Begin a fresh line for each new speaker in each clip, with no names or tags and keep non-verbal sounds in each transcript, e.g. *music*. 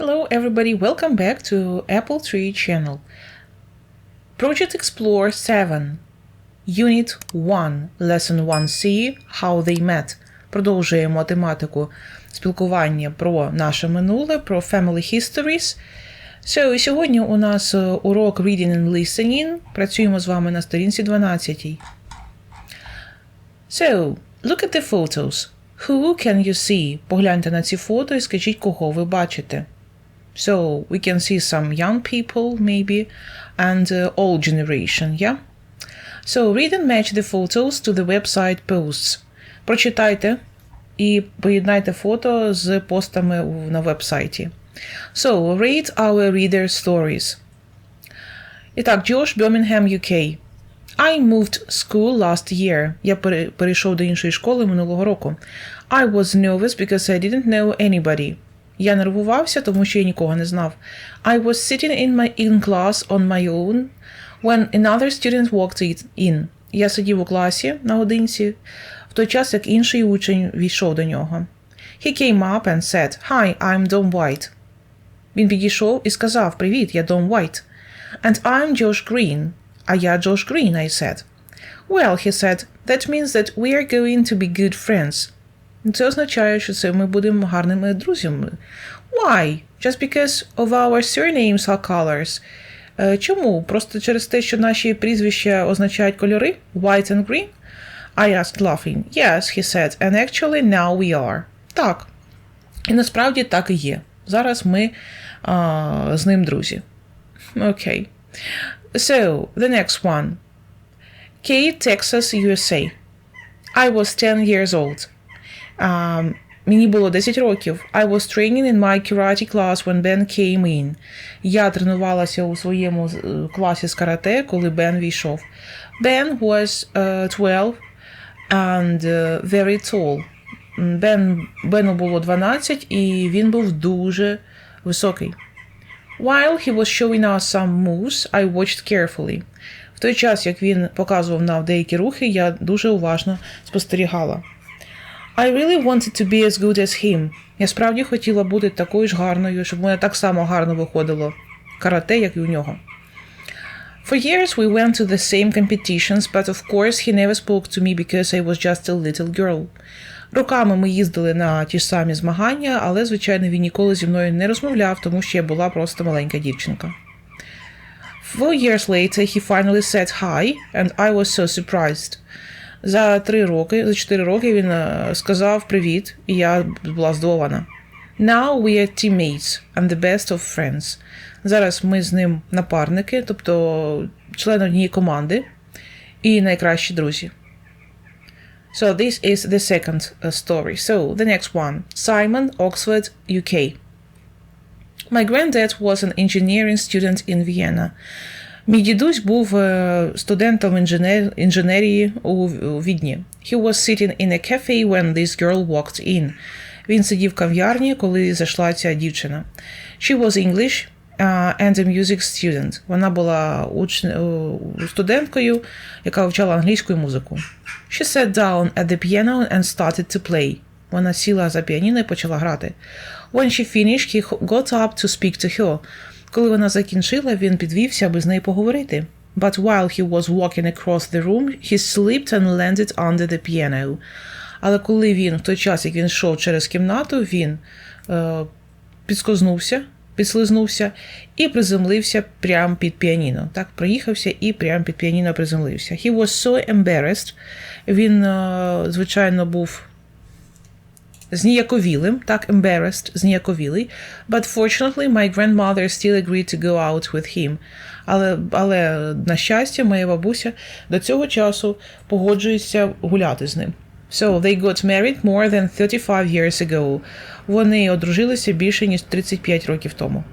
Hello everybody, welcome back to Apple Tree channel. Project Explore 7, Unit 1, Lesson 1C How They Met. Продовжуємо тематику спілкування про наше минуле, про Family Histories. So, сьогодні у нас е, урок Reading and Listening. Працюємо з вами на сторінці 12. So, look at the photos. Who can you see? Погляньте на ці фото і скажіть, кого ви бачите. So we can see some young people, maybe, and uh, old generation, yeah? So read and match the photos to the website posts. Прочитайте і поєднайте фото з постами у- на вебсайті. So, read our reader stories. І так, Джош, Birmingham, UK. I moved school last year. Я пере- перейшов до іншої школи минулого року. I was nervous because I didn't know anybody. Я нервувався, тому що я нікого не знав. I was sitting in my in class on my own when another student walked it- in. Я сидів у класі наодинці, в той час як інший учень війшов до нього. He came up and said, Hi, I'm Dom White. Він підійшов і сказав Привіт, я Дом White. And I'm Josh Green. А я Josh Green, I said. Well, he said, that means that we are going to be good friends. Це означає, що це ми будемо гарними друзями. Why? Just because of our surnames are colors. Е, Чому? Просто через те, що наші прізвища означають кольори? White and green? I asked, laughing. Yes, he said, and actually now we are. Так. І насправді так і є. Зараз ми а, з ним друзі. Окей. So, the next one. Kate, Texas, USA. I was 10 years old. Мені було 10 років. I was training in my karate class when Ben came in. Я тренувалася у своєму е, класі з карате, коли Бен війшов. Ben was uh, 12 and uh, very tall. Бен, Бену було 12, і він був дуже високий. While he was showing us some moves, I watched carefully. В той час, як він показував нам деякі рухи, я дуже уважно спостерігала. I really wanted to be as good as him. Я справді хотіла бути такою ж гарною, щоб мене так само гарно виходило карате, як і у нього. For years we went to the same competitions, but of course he never spoke to me because I was just a little girl. Роками ми їздили на ті ж самі змагання, але, звичайно, він ніколи зі мною не розмовляв, тому що я була просто маленька дівчинка. Four years later he finally said hi, and I was so surprised. За три роки, за чотири роки він е, сказав привіт, і я була здивована. Now we are teammates and the best of friends. Зараз ми з ним напарники, тобто члени однієї команди і найкращі друзі. So this is the second uh, story. So the next one. Simon, Oxford, UK. My granddad was an engineering student in Vienna. Мій дідусь був е, студентом інженер... інженерії у, Відні. He was sitting in a cafe when this girl walked in. Він сидів в кав'ярні, коли зайшла ця дівчина. She was English uh, and a music student. Вона була уч... е, студенткою, яка вивчала англійську музику. She sat down at the piano and started to play. Вона сіла за піаніно і почала грати. When she finished, he got up to speak to her. Коли вона закінчила, він підвівся, аби з нею поговорити. But while he was walking across the room, he slipped and landed under the piano. Але коли він, в той час, як він йшов через кімнату, він е, підскознувся, підслизнувся і приземлився прямо під піаніно. Так, проїхався і прямо під піаніно приземлився. He was so embarrassed. Він, е, звичайно, був зніяковілим, так, embarrassed, зніяковілий. But fortunately, my grandmother still agreed to go out with him. Але, але, на щастя, моя бабуся до цього часу погоджується гуляти з ним. So they got married more than 35 years ago. Вони одружилися більше, ніж 35 років тому.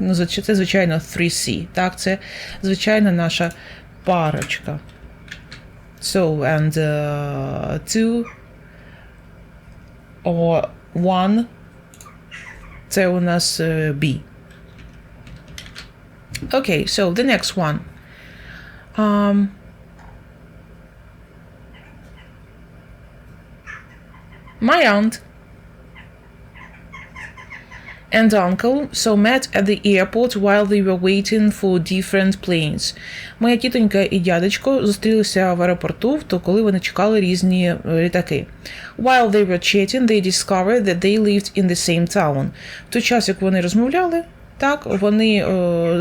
Ну, це, звичайно, 3C. Так, це, звичайно, наша парочка. So, and uh, two or one. Це у нас е, B. Okay, so the next one. Um, my aunt and uncle so met at the airport while they were waiting for different planes. Моя тітонька і дядечко зустрілися в аеропорту, то коли вони чекали різні літаки. While they were chatting, they discovered that they lived in the same town. В той час, як вони розмовляли, так, вони е,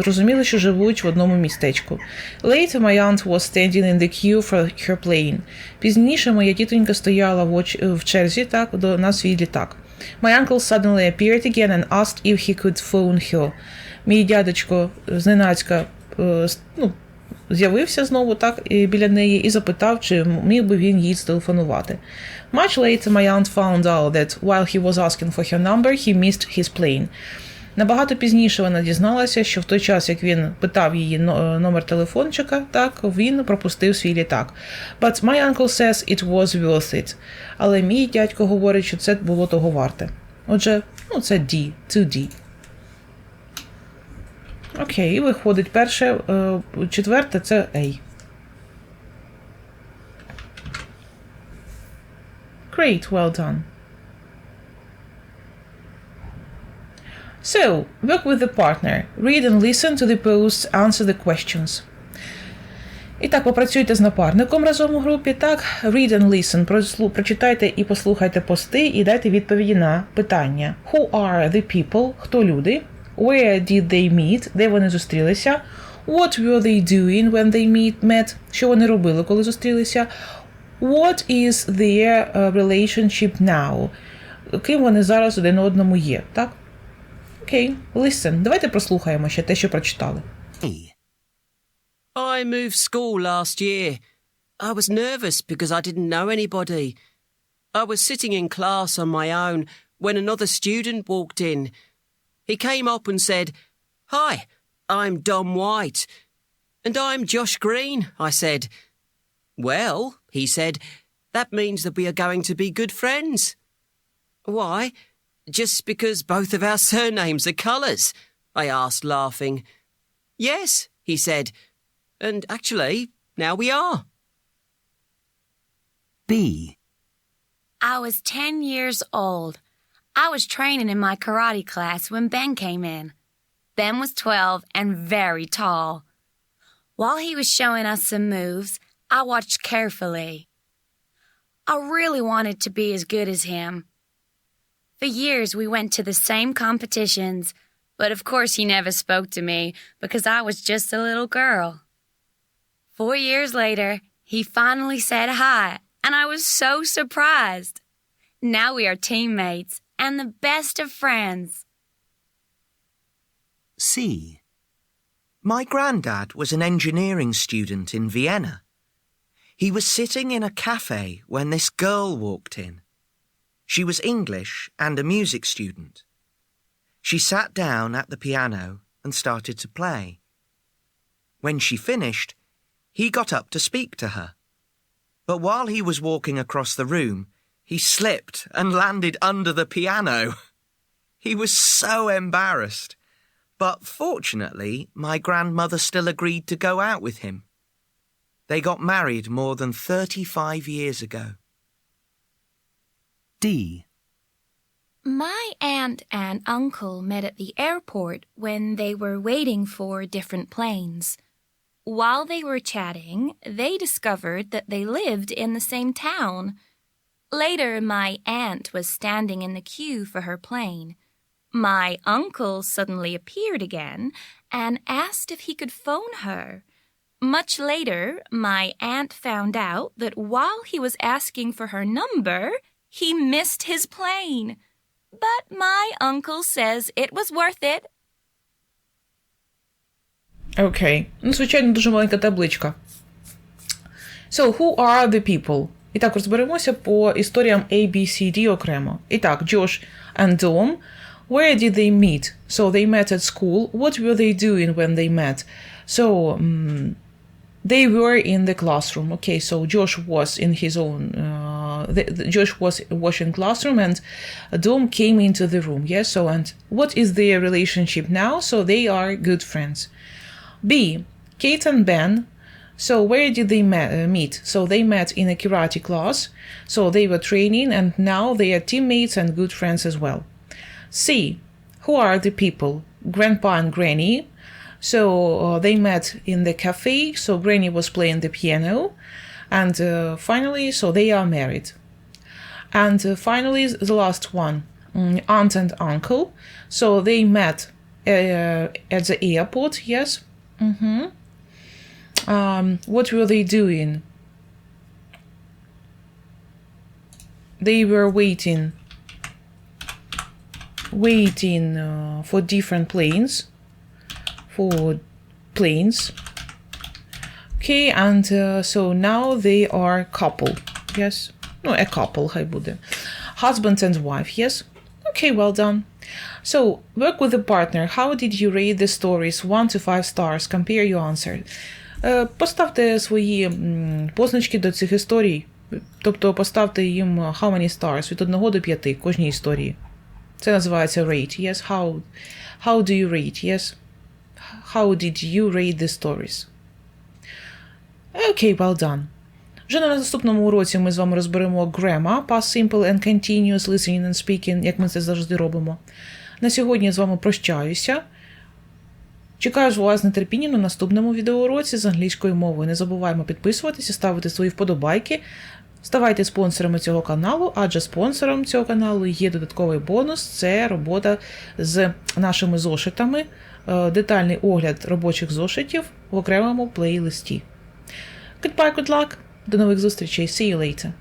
розуміли, що живуть в одному містечку. Later my aunt was standing in the queue for her plane. Пізніше моя тітонька стояла в, оч... в черзі так, до, на свій літак. My uncle suddenly appeared again and asked if he could phone her. Мій дядечко зненацька е, ну, з'явився знову так біля неї і запитав, чи міг би він їй зтелефонувати. Much later my aunt found out that while he was asking for her number, he missed his plane. Набагато пізніше вона дізналася, що в той час, як він питав її номер телефончика, так він пропустив свій літак. But my uncle says it was worth it. Але мій дядько говорить, що це було того варте. Отже, ну це D, 2D. Окей, і виходить перше, четверте це A. Great, well done. So, work with the partner. Read and listen to the posts, answer the questions. І так, попрацюйте з напарником разом у групі. Так, read and listen. Прочитайте і послухайте пости і дайте відповіді на питання. Who are the people? Хто люди? Where did they meet? Де вони зустрілися? What were they doing when they meet, met? Що вони робили, коли зустрілися? What is their relationship now? Ким вони зараз один одному є, так? Окей, okay, listen. Давайте прослухаємо ще те, що прочитали.
I moved school last year. I was nervous because I didn't know anybody. I was sitting in class on my own when another student walked in. He came up and said, Hi, I'm Dom White. And I'm Josh Green, I said. Well, he said, that means that we are going to be good friends. Why? Just because both of our *laughs* surnames are colours? I asked, laughing. Yes, he said. And actually, now we are.
B.
I was 10 years old. I was training in my karate class when Ben came in. Ben was 12 and very tall. While he was showing us some moves, I watched carefully. I really wanted to be as good as him. For years, we went to the same competitions, but of course, he never spoke to me because I was just a little girl. Four years later, he finally said hi, and I was so surprised. Now we are teammates and the best of friends.
C. My granddad was an engineering student in Vienna. He was sitting in a cafe when this girl walked in. She was English and a music student. She sat down at the piano and started to play. When she finished, he got up to speak to her. But while he was walking across the room, he slipped and landed under the piano. *laughs* He was so embarrassed. But fortunately, my grandmother still agreed to go out with him. They got married more than 35 years ago.
D.
My aunt and uncle met at the airport when they were waiting for different planes. While they were chatting, they discovered that they lived in the same town. Later, my aunt was standing in the queue for her plane. My uncle suddenly appeared again and asked if he could phone her. Much later, my aunt found out that while he was asking for her number, he missed his plane. But my uncle says it was worth it.
Окей. Okay. Ну, звичайно, дуже маленька табличка. So, who are the people? І так, розберемося по історіям A, B, C, D окремо. І так, Josh and Dom. Where did they meet? So, they met at school. What were they doing when they met? So, um, they were in the classroom. Okay, so Josh was in his own. Uh, the, the, Josh was washing classroom, and Dom came into the room. Yes. Yeah? So, and what is their relationship now? So they are good friends. B. Kate and Ben. So where did they uh, meet? So they met in a karate class. So they were training, and now they are teammates and good friends as well. C. Who are the people? Grandpa and Granny. So uh, they met in the cafe. So Granny was playing the piano, and uh, finally, so they are married. And uh, finally, the last one, mm, aunt and uncle. So they met uh, at the airport. Yes. hmm Um, what were they doing? They were waiting, waiting uh, for different planes, for planes. Okay, and uh, so now they are couple. Yes. No, a couple, хай буде. Husband and wife, yes. Okay, well done. So, work with a partner. How did you rate the stories? 1 to 5 stars. Compare your answer. Е, Поставте свої м, позначки до цих історій. Тобто поставте їм how many stars від 1 до 5 кожній історії. Це називається rate. Yes, how, how do you rate? Yes. How did you rate the stories? Окей, well done. Вже на наступному уроці ми з вами розберемо grammar, past simple and continuous listening and speaking, як ми це завжди робимо. На сьогодні я з вами прощаюся. Чекаю з вас з нетерпінням на наступному відеоуроці з англійської мови. Не забуваємо підписуватися, ставити свої вподобайки. Ставайте спонсорами цього каналу, адже спонсором цього каналу є додатковий бонус це робота з нашими зошитами, е, детальний огляд робочих зошитів в окремому плейлисті. Goodbye, good luck. До нових зустрічей. See you later.